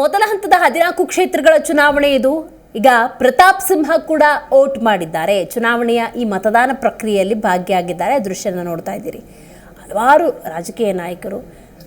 ಮೊದಲ ಹಂತದ ಹದಿನಾಲ್ಕು ಕ್ಷೇತ್ರಗಳ ಚುನಾವಣೆ ಇದು. ಈಗ ಪ್ರತಾಪ್ ಸಿಂಹ ಕೂಡ ಓಟ್ ಮಾಡಿದ್ದಾರೆ. ಚುನಾವಣೆಯ ಈ ಮತದಾನ ಪ್ರಕ್ರಿಯೆಯಲ್ಲಿ ಭಾಗಿಯಾಗಿದ್ದಾರೆ. ದೃಶ್ಯನ ನೋಡ್ತಾ ಇದ್ದೀರಿ. ಹಲವಾರು ರಾಜಕೀಯ ನಾಯಕರು,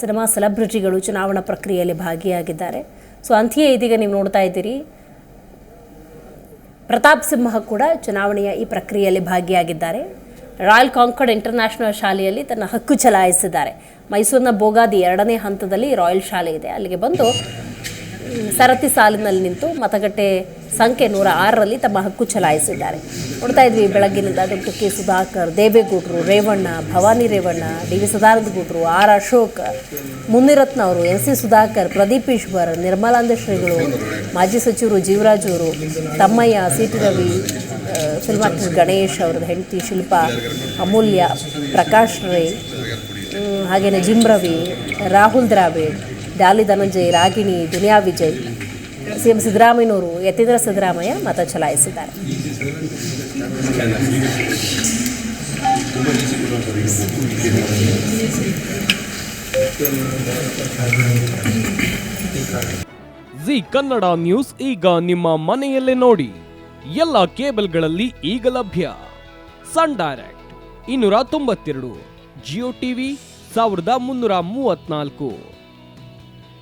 ಸಿನಿಮಾ ಸೆಲೆಬ್ರಿಟಿಗಳು ಚುನಾವಣಾ ಪ್ರಕ್ರಿಯೆಯಲ್ಲಿ ಭಾಗಿಯಾಗಿದ್ದಾರೆ. ಸೊ, ಅಂತೆಯೇ ಇದೀಗ ನೀವು ನೋಡ್ತಾ ಇದ್ದೀರಿ. ಪ್ರತಾಪ್ ಸಿಂಹ ಕೂಡ ಚುನಾವಣೆಯ ಈ ಪ್ರಕ್ರಿಯೆಯಲ್ಲಿ ಭಾಗಿಯಾಗಿದ್ದಾರೆ. ರಾಯಲ್ ಕಾಂಕರ್ಡ್ ಇಂಟರ್ನ್ಯಾಷನಲ್ ಶಾಲೆಯಲ್ಲಿ ತನ್ನ ಹಕ್ಕು ಚಲಾಯಿಸಿದ್ದಾರೆ. ಮೈಸೂರಿನ ಬೋಗಾದಿ ಎರಡನೇ ಹಂತದಲ್ಲಿ ರಾಯಲ್ ಶಾಲೆ ಇದೆ. ಅಲ್ಲಿಗೆ ಬಂದು ಸರತಿ ಸಾಲಿನಲ್ಲಿ ನಿಂತು ಮತಗಟ್ಟೆ ಸಂಖ್ಯೆ ನೂರ ಆರರಲ್ಲಿ ತಮ್ಮ ಹಕ್ಕು ಚಲಾಯಿಸಿದ್ದಾರೆ. ನೋಡ್ತಾ ಇದ್ವಿ, ಬೆಳಗ್ಗಿನಿಂದ ಡಾಕ್ಟರ್ ಕೆ ಸುಧಾಕರ್, ದೇವೇಗೌಡರು, ರೇವಣ್ಣ, ಭವಾನಿ ರೇವಣ್ಣ, ಡಿ ವಿ ಸದಾನಂದ ಗೌಡರು, ಆರ್ ಅಶೋಕ್, ಮುನಿರತ್ನ ಅವರು, ಎನ್ ಸಿ ಸುಧಾಕರ್, ಪ್ರದೀಪ್ ಈಶ್ವರ್, ನಿರ್ಮಲಾನಂದ ಶ್ರೀಗಳು, ಮಾಜಿ ಸಚಿವರು ಜೀವರಾಜ್ ಅವರು, Thammaiah C T Ravi film actor Ganesh ಅವ್ರದ್ದು ಹೆಂಡತಿ ಶಿಲ್ಪಾ, ಅಮೂಲ್ಯ, ಪ್ರಕಾಶ್ ರೈ ಹಾಗೆಯೇ gym Ravi, Rahul Dravid Daali Dhananjay, Ragini, Duniya Vijay. C M ಸಿದ್ದರಾಮಯ್ಯನವರು ಯತೀಂದ್ರ ಸಿದ್ದರಾಮಯ್ಯ ಮತ ಚಲಾಯಿಸಿದ್ದಾರೆ. ಜಿ ಕನ್ನಡ ನ್ಯೂಸ್ ಈಗ ನಿಮ್ಮ ಮನೆಯಲ್ಲೇ ನೋಡಿ. ಎಲ್ಲ ಕೇಬಲ್ಗಳಲ್ಲಿ ಈಗ ಲಭ್ಯ. ಸನ್ ಡೈರೆಕ್ಟ್ ಇನ್ನೂರ ತೊಂಬತ್ತೆರಡು, ಜಿಯೋ ಟಿವಿ ಸಾವಿರದ ಮುನ್ನೂರ ಮೂವತ್ನಾಲ್ಕು.